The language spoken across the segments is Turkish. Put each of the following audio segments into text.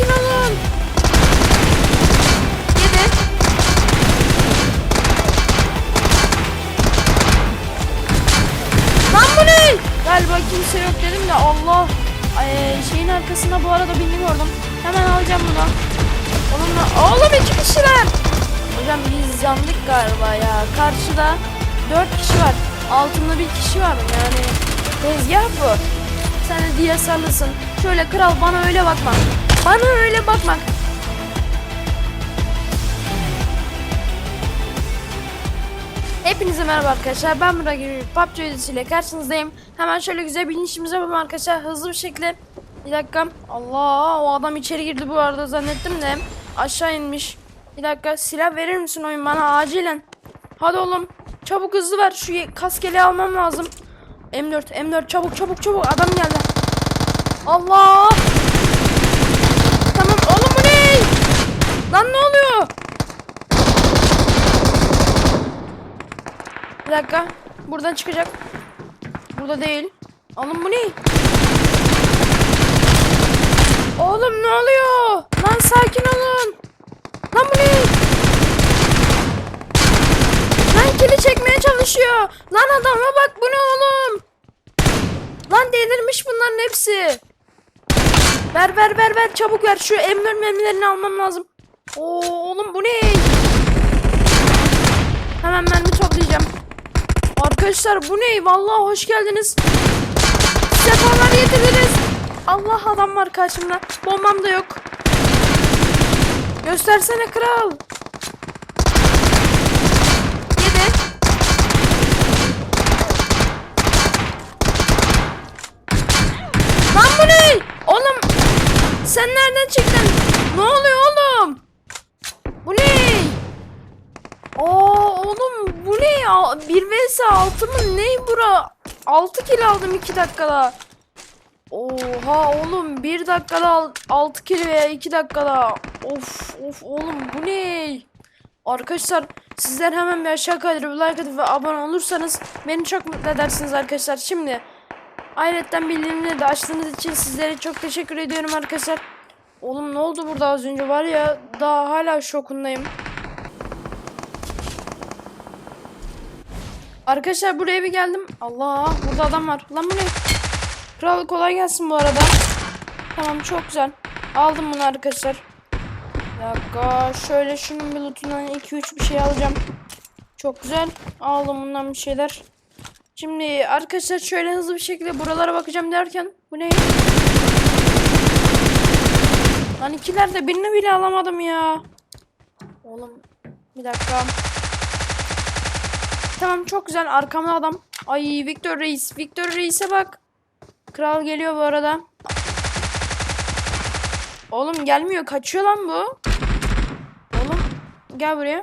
sakin olun. Yedi. Lan bu ne? Galiba kimse yok dedim de Allah. Ay, şeyin arkasında bu arada bindim oradan. Hemen alacağım bunu. Onunla... Oğlum iki kişiler. Hocam biz yandık galiba ya. Karşıda dört kişi var. Altında bir kişi var. Yani tezgah bu. Sen de DSL'lısın. Şöyle kral bana öyle bakma. Bana öyle bakma. Hepinize merhaba arkadaşlar. Ben Burak gibi PUBG videosuyla karşınızdayım. Hemen şöyle güzel bir inişimize yapalım arkadaşlar. Hızlı bir şekilde. Bir dakika. Allah o adam içeri girdi bu arada zannettim de. Aşağı inmiş. Bir dakika silah verir misin oyun bana acilen. Hadi oğlum. Çabuk hızlı ver. Şu kaskeli almam lazım. M4 M4 çabuk çabuk çabuk adam geldi. Allah. Tamam oğlum bu ne? Lan ne oluyor? Bir dakika. Buradan çıkacak. Burada değil. Oğlum bu ne? Oğlum ne oluyor? Lan sakin olun. Lan bu ne? Lan kili çalışıyor. Lan adama bak bu ne oğlum? Lan delirmiş bunların hepsi. Ver ver ver ver çabuk ver şu emir memlerini almam lazım. Oo oğlum bu ne? Hemen mermi toplayacağım. Arkadaşlar bu ne? Vallahi hoş geldiniz. Sefalar getirdiniz. Allah adam var karşımda. Bombam da yok. Göstersene kral. Yedi. Lan bu ne? Oğlum sen nereden çıktın? Ne oluyor oğlum? Bu ne? Aa oğlum bu ne ya? 1 vs 6 mı? Ne bura? 6 kill aldım 2 dakikada. Oha oğlum 1 dakikada 6 kill veya 2 dakikada. Of of oğlum bu ne? Arkadaşlar sizler hemen bir aşağı kaydırıp like atıp ve abone olursanız beni çok mutlu edersiniz arkadaşlar. Şimdi Ayrıca bildirimleri de açtığınız için sizlere çok teşekkür ediyorum arkadaşlar. Oğlum ne oldu burada az önce var ya daha hala şokundayım. Arkadaşlar buraya bir geldim. Allah burada adam var. Lan bu ne? Kral kolay gelsin bu arada. Tamam çok güzel. Aldım bunu arkadaşlar. Bir dakika şöyle şunun bir lootundan 2-3 bir şey alacağım. Çok güzel. Aldım bundan bir şeyler. Şimdi arkadaşlar şöyle hızlı bir şekilde buralara bakacağım derken bu ne? Lan ikilerde birini bile alamadım ya. Oğlum bir dakika. Tamam çok güzel arkamda adam. Ay Victor Reis. Victor Reis'e bak. Kral geliyor bu arada. Oğlum gelmiyor. Kaçıyor lan bu. Oğlum gel buraya.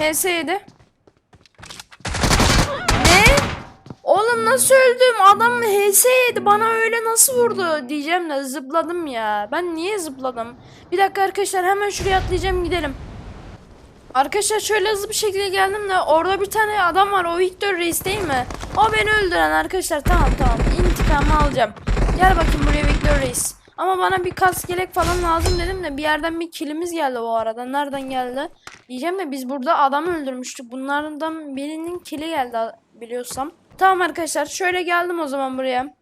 HS7. Ne? Oğlum nasıl öldüm? Adam HS yedi. Bana öyle nasıl vurdu? Diyeceğim de zıpladım ya. Ben niye zıpladım? Bir dakika arkadaşlar hemen şuraya atlayacağım gidelim. Arkadaşlar şöyle hızlı bir şekilde geldim de orada bir tane adam var. O Victor Reis değil mi? O beni öldüren arkadaşlar. Tamam tamam. İntikamı alacağım. Gel bakayım buraya Victor Reis. Ama bana bir kask gelek falan lazım dedim de bir yerden bir kilimiz geldi bu arada. Nereden geldi? Diyeceğim de biz burada adam öldürmüştük. Bunlardan birinin kili geldi biliyorsam. Tamam arkadaşlar şöyle geldim o zaman buraya.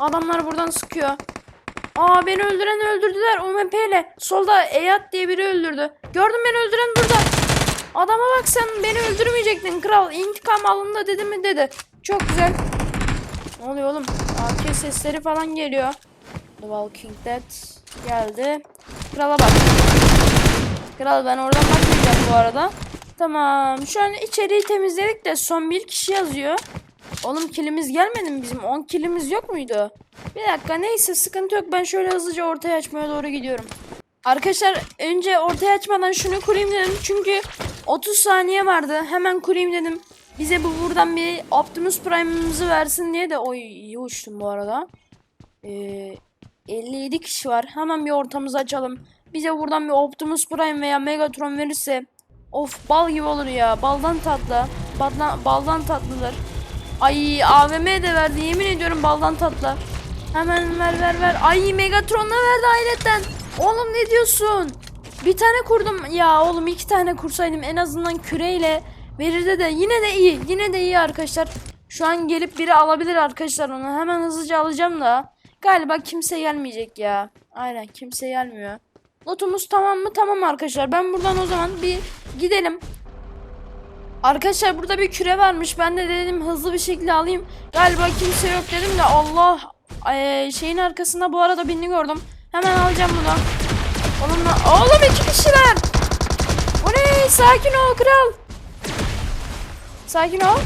Adamlar buradan sıkıyor. Aa beni öldüren öldürdüler UMP ile. Solda Eyat diye biri öldürdü. Gördüm beni öldüren burada. Adama bak sen beni öldürmeyecektin kral. İntikam alındı dedi mi dedi. Çok güzel. Ne oluyor oğlum? AK sesleri falan geliyor. The Walking Dead geldi. Krala bak. Kral ben oradan bakmayacağım bu arada. Tamam. Şu an içeriği temizledik de son bir kişi yazıyor. Oğlum kilimiz gelmedi mi bizim? 10 kilimiz yok muydu? Bir dakika neyse sıkıntı yok. Ben şöyle hızlıca ortaya açmaya doğru gidiyorum. Arkadaşlar önce ortaya açmadan şunu kurayım dedim. Çünkü 30 saniye vardı. Hemen kurayım dedim. Bize bu buradan bir Optimus Prime'ımızı versin diye de oy iyi uçtum bu arada. Ee, 57 kişi var. Hemen bir ortamızı açalım. Bize buradan bir Optimus Prime veya Megatron verirse of bal gibi olur ya. Baldan tatlı. Baldan, baldan tatlıdır. Ay AVM de verdi. Yemin ediyorum baldan tatlı. Hemen ver ver ver. Ay Megatron'la verdi hayretten. Oğlum ne diyorsun? Bir tane kurdum. Ya oğlum iki tane kursaydım en azından küreyle verirdi de yine de iyi. Yine de iyi arkadaşlar. Şu an gelip biri alabilir arkadaşlar onu. Hemen hızlıca alacağım da. Galiba kimse gelmeyecek ya. Aynen kimse gelmiyor. Lotumuz tamam mı? Tamam arkadaşlar. Ben buradan o zaman bir gidelim. Arkadaşlar burada bir küre varmış. Ben de dedim hızlı bir şekilde alayım. Galiba kimse yok dedim de Allah Ay, şeyin arkasında bu arada birini gördüm. Hemen alacağım bunu. Oğlum, oğlum iki kişiler. Bu ne? Sakin ol kral. Sakin ol.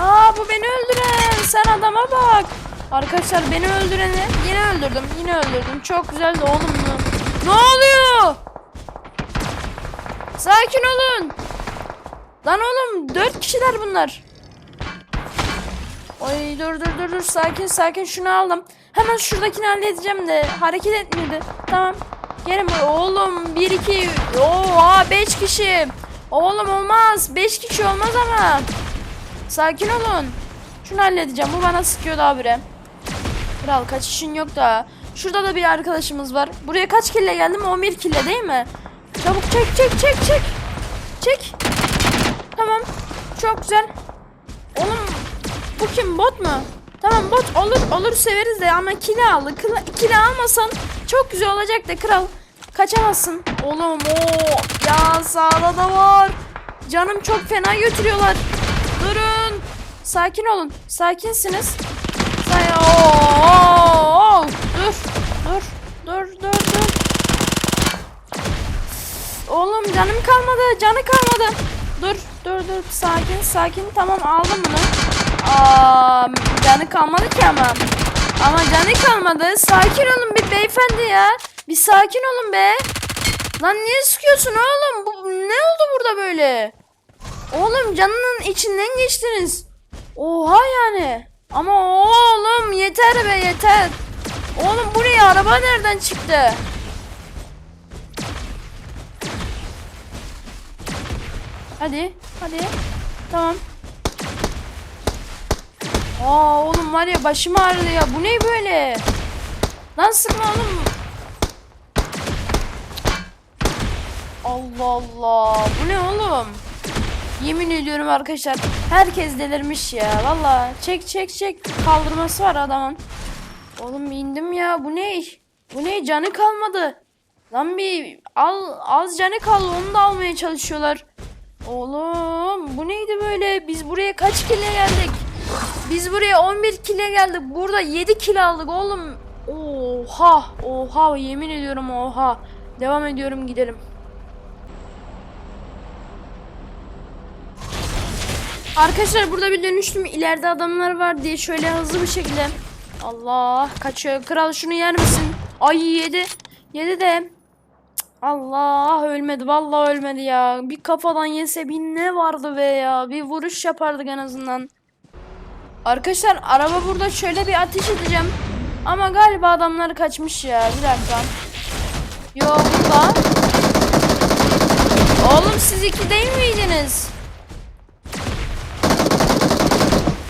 Aa bu beni öldüren. Sen adama bak. Arkadaşlar beni öldüreni yine öldürdüm. Yine öldürdüm. Çok güzeldi oğlum bu. Ne oluyor? Sakin olun. Lan oğlum dört kişiler bunlar. Oy dur dur dur dur sakin sakin şunu aldım. Hemen şuradakini halledeceğim de hareket etmedi. Tamam. Gelin buraya oğlum 1 2 Oha 5 kişi. Oğlum olmaz. 5 kişi olmaz ama. Sakin olun. Şunu halledeceğim. Bu bana sıkıyor daha bire. Kral kaçışın yok da. Şurada da bir arkadaşımız var. Buraya kaç kille geldim? 11 kille değil mi? Çabuk çek çek çek çek. Çek. Tamam. Çok güzel. Oğlum bu kim bot mu? Tamam bot olur olur severiz de ama kili aldı. Kila, kili almasan çok güzel olacak da kral. Kaçamazsın. Oğlum o ya sağda da var. Canım çok fena götürüyorlar. Durun. Sakin olun. Sakinsiniz. Say Oo, dur. Dur. Dur dur dur. Oğlum canım kalmadı. Canı kalmadı. Dur dur dur. Sakin sakin. Tamam aldım bunu. Aa, canı kalmadı ki ama. Ama canı kalmadı. Sakin olun bir beyefendi ya. Bir sakin olun be. Lan niye sıkıyorsun oğlum? Bu, ne oldu burada böyle? Oğlum canının içinden geçtiniz. Oha yani. Ama oğlum yeter be yeter. Oğlum buraya araba nereden çıktı? Hadi, hadi. Tamam. Aa oğlum var ya başım ağrıdı ya. Bu ne böyle? Lan sıkma oğlum. Allah Allah. Bu ne oğlum? Yemin ediyorum arkadaşlar. Herkes delirmiş ya. Valla çek çek çek. Kaldırması var adamın. Oğlum indim ya. Bu ne? Bu ne? Canı kalmadı. Lan bir al az canı kaldı. Onu da almaya çalışıyorlar. Oğlum bu neydi böyle? Biz buraya kaç kile geldik? Biz buraya 11 kile geldik. Burada 7 kilo aldık oğlum. Oha, oha yemin ediyorum oha. Devam ediyorum gidelim. Arkadaşlar burada bir dönüştüm. İleride adamlar var diye şöyle hızlı bir şekilde. Allah kaçıyor. Kral şunu yer misin? Ay yedi. Yedi de. Allah ölmedi. Vallahi ölmedi ya. Bir kafadan yese bir ne vardı be ya. Bir vuruş yapardık en azından. Arkadaşlar araba burada şöyle bir ateş edeceğim. Ama galiba adamlar kaçmış ya. Bir dakika. Yo burada. Oğlum siz iki değil miydiniz?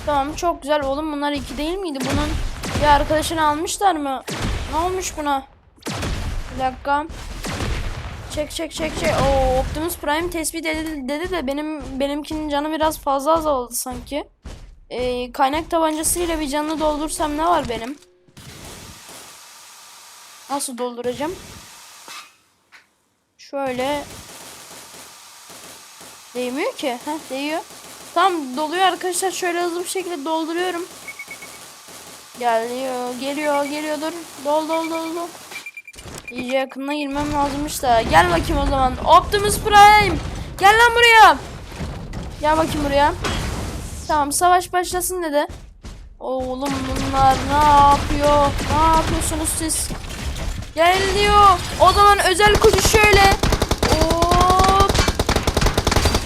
Tamam çok güzel oğlum bunlar iki değil miydi? Bunun bir arkadaşını almışlar mı? Ne olmuş buna? Bir dakika. Çek çek çek çek. Oo Optimus Prime tespit edildi dedi de benim benimkinin canı biraz fazla azaldı sanki. Ee, kaynak tabancasıyla bir canını doldursam ne var benim? Nasıl dolduracağım? Şöyle Değmiyor ki. Heh değiyor. Tam doluyor arkadaşlar. Şöyle hızlı bir şekilde dolduruyorum. Geliyor, geliyor, geliyor. Dur. Dol, dol, dol, dol. İyice yakınına girmem lazımmış da. Gel bakayım o zaman. Optimus Prime. Gel lan buraya. Gel bakayım buraya. Tamam savaş başlasın dedi. Oğlum bunlar ne yapıyor? Ne yapıyorsunuz siz? Gel diyor. O zaman özel kutu şöyle. Hop.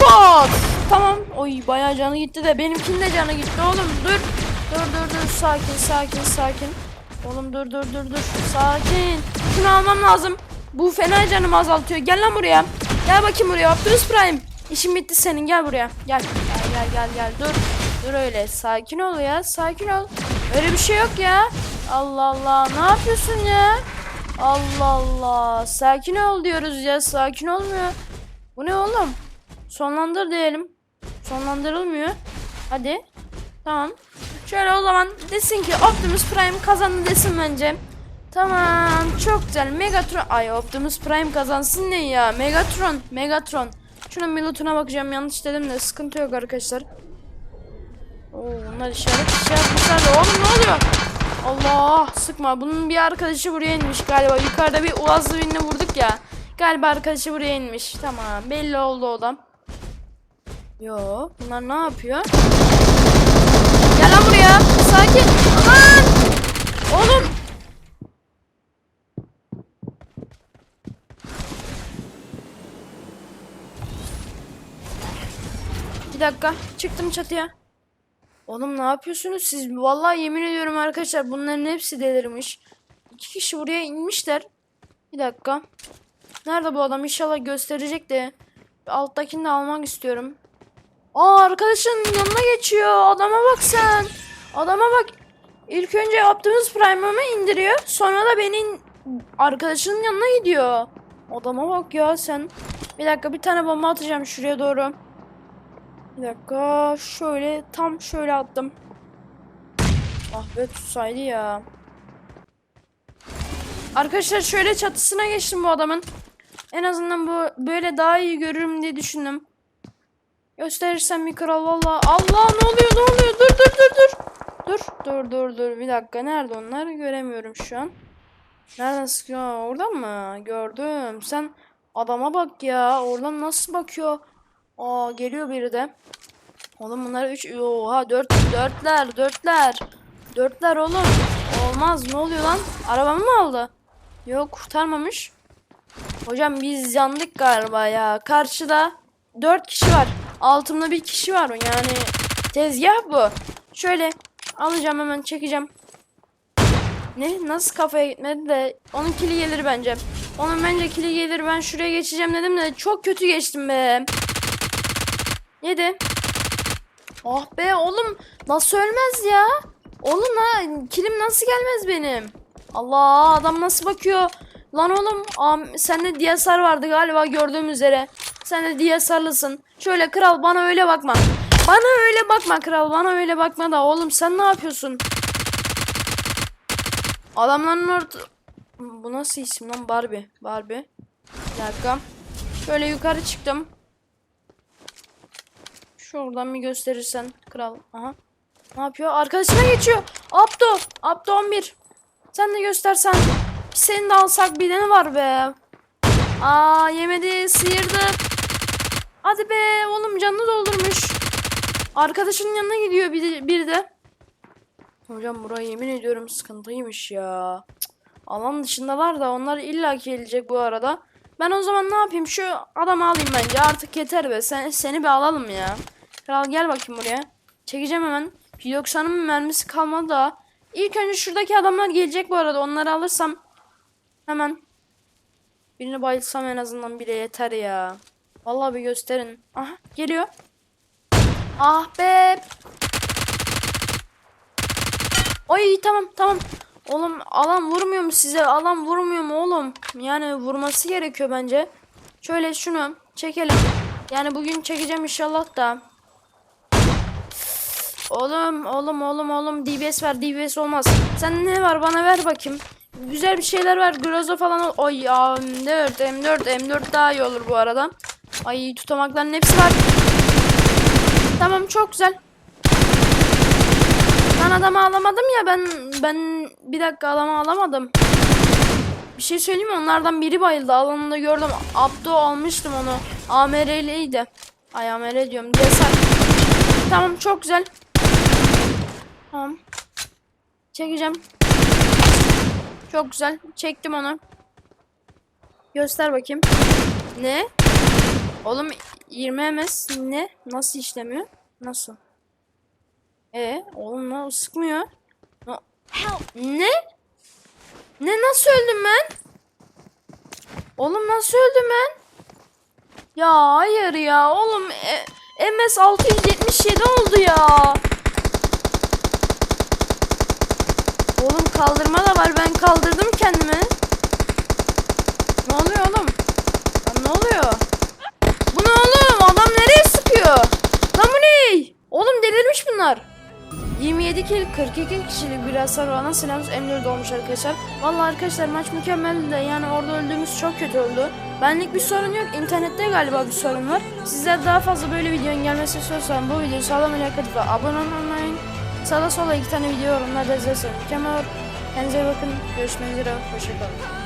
Pat. Tamam. Oy bayağı canı gitti de benimkinin de canı gitti oğlum. Dur. Dur dur dur. Sakin sakin sakin. Oğlum dur dur dur dur. Sakin. Şunu almam lazım. Bu fena canımı azaltıyor. Gel lan buraya. Gel bakayım buraya. Optimus Prime. İşin bitti senin. Gel buraya. Gel. Gel gel gel gel. Dur. Dur öyle. Sakin ol ya. Sakin ol. Öyle bir şey yok ya. Allah Allah ne yapıyorsun ya? Allah Allah sakin ol diyoruz ya sakin olmuyor. Bu ne oğlum? Sonlandır diyelim. Sonlandırılmıyor. Hadi. Tamam. Şöyle o zaman desin ki Optimus Prime kazandı desin bence. Tamam çok güzel. Megatron. Ay Optimus Prime kazansın ne ya? Megatron. Megatron. Şunun milutuna bakacağım. Yanlış dedim de sıkıntı yok arkadaşlar. Oo, bunlar işaret şey yapmışlar da. Oğlum ne oluyor? Allah sıkma. Bunun bir arkadaşı buraya inmiş galiba. Yukarıda bir uazlı birini vurduk ya. Galiba arkadaşı buraya inmiş. Tamam belli oldu o da. Yo bunlar ne yapıyor? Gel lan buraya. Sakin. Aman. Oğlum. Bir dakika. Çıktım çatıya. Oğlum ne yapıyorsunuz siz? Vallahi yemin ediyorum arkadaşlar bunların hepsi delirmiş. İki kişi buraya inmişler. Bir dakika. Nerede bu adam? İnşallah gösterecek de. Alttakini de almak istiyorum. Aa arkadaşın yanına geçiyor. Adama bak sen. Adama bak. İlk önce Optimus Prime'ımı indiriyor. Sonra da benim arkadaşının yanına gidiyor. Adama bak ya sen. Bir dakika bir tane bomba atacağım şuraya doğru. Bir dakika şöyle tam şöyle attım. Ah be tutsaydı ya. Arkadaşlar şöyle çatısına geçtim bu adamın. En azından bu böyle daha iyi görürüm diye düşündüm. Gösterirsem bir kral valla. Allah ne oluyor ne oluyor dur dur dur dur. Dur dur dur dur bir dakika nerede onlar göremiyorum şu an. Nereden sıkıyor oradan mı? Gördüm. Sen adama bak ya oradan nasıl bakıyor? Aa geliyor biri de. Oğlum bunlar 3 oha 4 dörtler dörtler. Dörtler oğlum. Olmaz ne oluyor lan? Arabamı mı aldı? Yok kurtarmamış. Hocam biz yandık galiba ya. Karşıda 4 kişi var. Altımda bir kişi var. Yani tezgah bu. Şöyle alacağım hemen çekeceğim. Ne? Nasıl kafaya gitmedi de onun kili gelir bence. Onun bence kili gelir. Ben şuraya geçeceğim dedim de çok kötü geçtim be. Yedi. Ah be oğlum nasıl ölmez ya? Oğlum ha kilim nasıl gelmez benim? Allah adam nasıl bakıyor? Lan oğlum sende DSR vardı galiba gördüğüm üzere. Sen de DSR'lısın. Şöyle kral bana öyle bakma. Bana öyle bakma kral bana öyle bakma da oğlum sen ne yapıyorsun? Adamların orta... Bu nasıl isim lan Barbie? Barbie. Bir dakika. Şöyle yukarı çıktım. Şuradan bir gösterirsen kral. Aha. Ne yapıyor? Arkadaşına geçiyor. Abdo. Abdo 11. Sen de göstersen. Seni de alsak tane var be. Aa yemedi. Sıyırdı. Hadi be. Oğlum canını doldurmuş. Arkadaşının yanına gidiyor bir de. Bir de. Hocam burayı yemin ediyorum sıkıntıymış ya. Cık. Alan dışındalar da onlar illaki gelecek bu arada. Ben o zaman ne yapayım? Şu adamı alayım bence. Artık yeter be. Sen, seni bir alalım ya. Kral gel bakayım buraya. Çekeceğim hemen. P90'ın mermisi kalmadı da. İlk önce şuradaki adamlar gelecek bu arada. Onları alırsam hemen birini bayılsam en azından bile yeter ya. Vallahi bir gösterin. Aha geliyor. Ah be. Ay tamam tamam. Oğlum alan vurmuyor mu size? Alan vurmuyor mu oğlum? Yani vurması gerekiyor bence. Şöyle şunu çekelim. Yani bugün çekeceğim inşallah da. Oğlum oğlum oğlum oğlum DBS ver DBS olmaz. Sen ne var bana ver bakayım. Güzel bir şeyler ver. Groza falan ol. Oy ya M4 M4 M4 daha iyi olur bu arada. Ay tutamakların hepsi var. Tamam çok güzel. Ben adamı alamadım ya ben ben bir dakika adamı alamadım. Bir şey söyleyeyim mi? Onlardan biri bayıldı. Alanında gördüm. Abdo almıştım onu. AMR'liydi. Ay AMR diyorum. DSR. Tamam çok güzel. Tamam. Çekeceğim. Çok güzel. Çektim onu. Göster bakayım. Ne? Oğlum 20 ms ne? Nasıl işlemiyor? Nasıl? E oğlum ne sıkmıyor. Ne? Ne nasıl öldüm ben? Oğlum nasıl öldüm ben? Ya hayır ya oğlum e, MS 677 oldu ya. Oğlum kaldırma da var. Ben kaldırdım kendimi. Ne oluyor oğlum? Lan ne oluyor? Bu ne oğlum? Adam nereye sıkıyor? Lan bu ne? Oğlum delirmiş bunlar. 27 kill 42 kişilik bir hasar olan silahımız M4 olmuş arkadaşlar. Vallahi arkadaşlar maç mükemmeldi de yani orada öldüğümüz çok kötü oldu. Benlik bir sorun yok. İnternette galiba bir sorun var. Sizler daha fazla böyle videonun gelmesi istiyorsan bu videoyu sağlam atıp abone olmayı Sağda sola iki tane video yorumlarda olur. Kendinize bakın. Görüşmek üzere. Hoşçakalın.